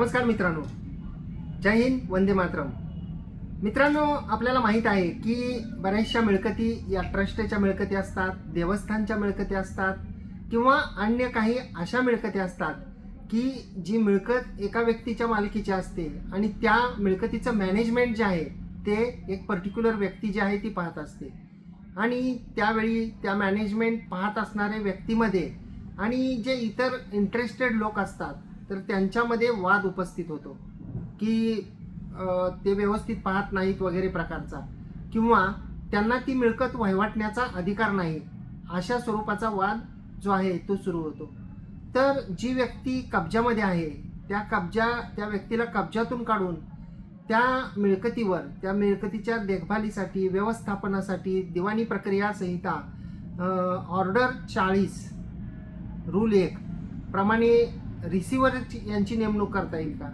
नमस्कार मित्रांनो. जय हिंद वंदे मातरम. मित्रांनो आपल्याला माहीत आहे की बऱ्याचशा मिळकती या ट्रस्टच्या मिळकती असतात देवस्थानच्या मिळकती असतात किंवा अन्य काही अशा मिळकती असतात की जी मिळकत एका व्यक्तीच्या मालकीची असते आणि त्या मिळकतीचं मॅनेजमेंट जे आहे ते एक पर्टिक्युलर व्यक्ती जी आहे ती पाहत असते. आणि त्यावेळी त्या मॅनेजमेंट पाहत असणाऱ्या व्यक्तीमध्ये आणि जे इतर इंटरेस्टेड लोक असतात तर त्यांच्यामध्ये वाद उपस्थित होतो. की ते व्यवस्थित पाहत नाहीत वगैरे प्रकारचा. किंवा त्यांना ती मिळकत वहिवाटण्याचा अधिकार नाही अशा स्वरूपाचा वाद जो आहे तो सुरू होतो. तर जी व्यक्ती कब्जामध्ये आहे त्या कब्जा त्या व्यक्तीला कब्जातून काढून त्या मिळकतीवर त्या मिळकतीच्या देखभालीसाठी व्यवस्थापनासाठी दिवाणी प्रक्रिया संहिता ऑर्डर चाळीस रूल एक प्रमाणे रिसिव्हर यांची नेमणूक करता येईल का?